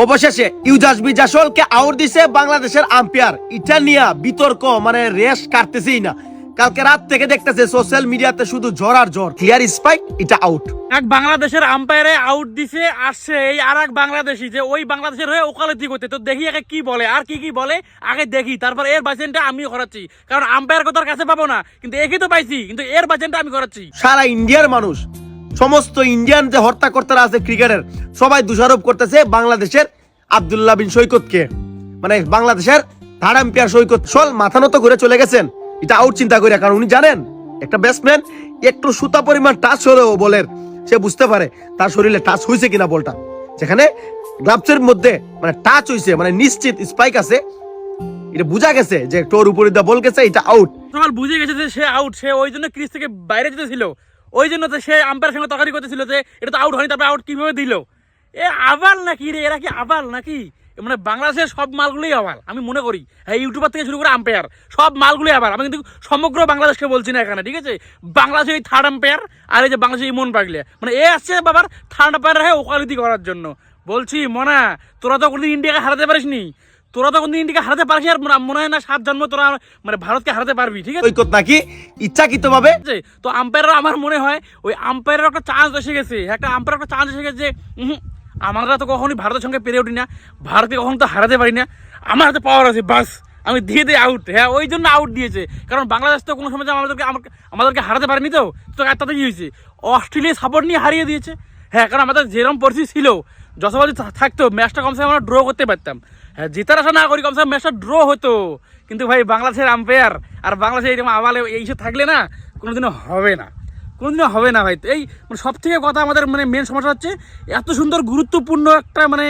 অবশেষে ইউজাস বিজাসলকে আউট দিছে বাংলাদেশের আম্পায়ার। এটা নিয়ে বিতর্ক মানে রেস কাটতেছেই না। কালকে রাত থেকে দেখতেছে সোশ্যাল মিডিয়াতে শুধু জ্বর আর জ্বর ক্লিয়ার স্পাইক এটা আউট এক বাংলাদেশের আম্পায়ারে আউট দিছে আসছে এই আর এক বাংলাদেশি যে ওই বাংলাদেশের হয়ে ওকালতি করতে তো দেখি আগে কি বলে আর কি কি বলে আগে দেখি তারপর এর বাচেনটা আমি করাচ্ছি। কারণ আম্পায়ার কথার কাছে পাবো না কিন্তু একে তো পাইছি কিন্তু এর বাচেনটা আমি করাচ্ছি। সারা ইন্ডিয়ার মানুষ সমস্ত ইন্ডিয়ান যে হর্তাকর্তারা আছে ক্রিকেটের সবাই দোষারোপ করতেছে বাংলাদেশের আব্দুল্লাহ বিন সৈকতকে। মানে বাংলাদেশের থার্ড আম্পায়ার সৈকত সল মাথা নত করে চলে গেছেন। এটা আউট চিন্তা করে কারণ উনি জানেন, একটা ব্যাটসম্যান একটু সুতা পরিমাণ টাচ হলেও বলের, সে বুঝতে পারে তার শরীরে টাচ হয়েছে কিনা বলটা। যেখানে গ্লাভসের মধ্যে মানে টাচ হয়েছে মানে নিশ্চিত স্পাইক আছে। এটা বোঝা গেছে যে টোর উপরে দা বল গেছে, এটা আউট বুঝে গেছে যে সে আউট সে ওই জন্য ক্রিজ থেকে বাইরে যেতেছিল। ওই জন্য তো সে আম্পায়ারের সঙ্গে তকারি করতেছিল যে এটা তো আউট হয়নি, তারপরে আউট কীভাবে দিল? এ আবাল নাকি রে, এরা কি আবাল নাকি? মানে বাংলাদেশের সব মালগুলোই আবার আমি মনে করি। হ্যাঁ ইউটিউবার থেকে শুরু করে আম্পায়ার সব মালগুলোই আবার আমি কিন্তু সমগ্র বাংলাদেশকে বলছি না এখানে, ঠিক আছে? বাংলাদেশের এই থার্ড আম্পায়ার আর এই যে বাংলাদেশের ইমন পাগলিয়া মানে এ আসছে বাবার থার্ড আম্পায়ার হয়ে ওকালতি করার জন্য। বলছি, মনা, তোরা তো কোনোদিন ইন্ডিয়াকে হারাতে পারিস নি তোরা তো কোনদিন ইন্ডিয়াকে হারাতে পারবি আর মনে হয় না সাত জন্ম তোরা মানে ভারতকে হারাতে পারবি ঠিক আছে? সৈকত নাকি? ইচ্ছাকৃত ভাবে তো আম্পায়াররা আমার মনে হয় ওই আম্পায়ারের একটা চান্স এসে গেছে। একটা আম্পায়ার একটা চান্স এসে গেছে আমরা তো কখনোই ভারতের সঙ্গে পেরে উঠি না। ভারতকে কখনো তো হারাতে পারি না। আমার হাতে পাওয়ার আছে বাস। আমি দিয়ে দিই আউট হ্যাঁ ওই জন্য আউট দিয়েছে। কারণ বাংলাদেশ তো কোনো সময় আমাদেরকে আমাদেরকে হারাতে পারেনি তো। তো তাতে কি হয়েছে? অস্ট্রেলিয়া সাপোর্ট নিয়ে হারিয়ে দিয়েছে। হ্যাঁ কারণ আমাদের যেরকম পরিস্থিতি ছিল যশোবাজি থাকতো ম্যাচটা কমসে কম আমরা ড্র করতে পারতাম। জেতার আশা না করি, কমসে কম ম্যাচটা ড্র হতো। কিন্তু ভাই, বাংলাদেশের আম্পায়ার আর বাংলাদেশের এরকম আবালে এইসব থাকলে না, কোনোদিনও হবে না। কোনোদিনও হবে না ভাই। এই মানে সব থেকে কথা আমাদের মানে মেন সমস্যা হচ্ছে, এত সুন্দর গুরুত্বপূর্ণ একটা মানে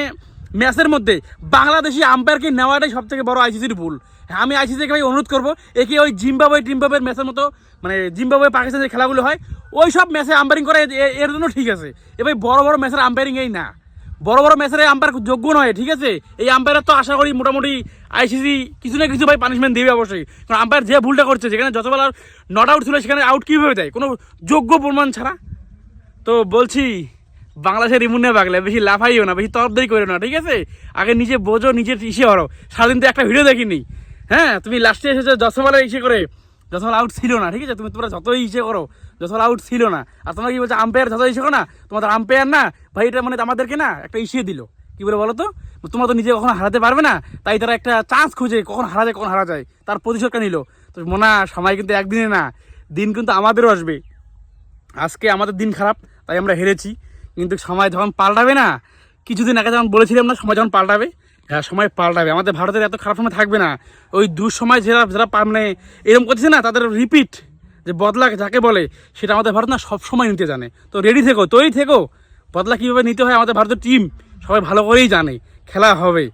ম্যাচের মধ্যে বাংলাদেশি আম্পায়ারকে নেওয়াটাই সব থেকে বড় আইসিসির ভুল। হ্যাঁ আমি আইসিসিকে ভাই অনুরোধ করব, একে ওই জিম্বাবুয়ে টিম্বাবুয়ের ম্যাচের মতো মানে জিম্বাবুয়ে পাকিস্তানের খেলাগুলো হয়, ওই সব ম্যাচে আম্পায়ারিং করে এর জন্য ঠিক আছে। এবার বড় বড় ম্যাচের আম্পায়ারিং এই না। বড় বড় ম্যাচের আম্পায়ার যোগ্য নয়, ঠিক আছে? এই আম্পায়ার তো আশা করি মোটামুটি আইসিসি কিছু না কিছু ভাই পানিশমেন্ট দেবে অবশ্যই। কারণ আম্পায়ার যে ভুলটা করছে, যেখানে যতবেলা নট আউট ছিল, সেখানে আউট কীভাবে দেয়? কোনো যোগ্য প্রমাণ ছাড়া। তো বলছি, বাংলাদেশের ইমুনে বাগলে বেশি লাফাইও না, বেশি তরফদারি করে না, ঠিক আছে? আগে নিজে বোঝো নিজের ইসে হরো। সারাদিন তো একটা ভিডিও দেখিনি। হ্যাঁ তুমি লাস্টে এসেছ যশোবেলা ইসে করে যশোবেলা আউট ছিল না, ঠিক আছে? তুমি তোমরা যতই ইসে করো যশোবেলা আউট ছিল না। আর তোমরা কি বলছো আম্পায়ার যত ইসে করো না, তোমাদের আম্পায়ার না? ভাই, এটা মানে আমাদেরকে না একটা ইসিয়ে দিল। কি বলে বলো তো? তোমরা তো নিজে কখনো হারাতে পারবে না, তাই তারা একটা চান্স খুঁজে, কখন হারা যায়, কখন হারা যায়, তার প্রতিশোধটা নিল। তো মনে, সময় কিন্তু একদিনে না, দিন কিন্তু আমাদেরও আসবে। আজকে আমাদের দিন খারাপ, তাই আমরা হেরেছি। কিন্তু সময় যখন পাল্টাবে না, কিছুদিন আগে যখন বলেছিলাম না, সময় যখন পাল্টাবে হ্যাঁ সময় পাল্টাবে। আমাদের ভারতের এত খারাপ সময় থাকবে না। ওই দুঃসময় যারা যারা মানে এরকম করছে না, তাদের রিপিট যে বদলা যাকে বলে, সেটা আমাদের ভারত না সবসময় নিতে জানে। তো রেডি থেকো, তৈরি থেকো। বদলা কীভাবে নিতে হয় আমাদের ভারতের টিম সবাই ভালো করেই জানে, খেলা হবে।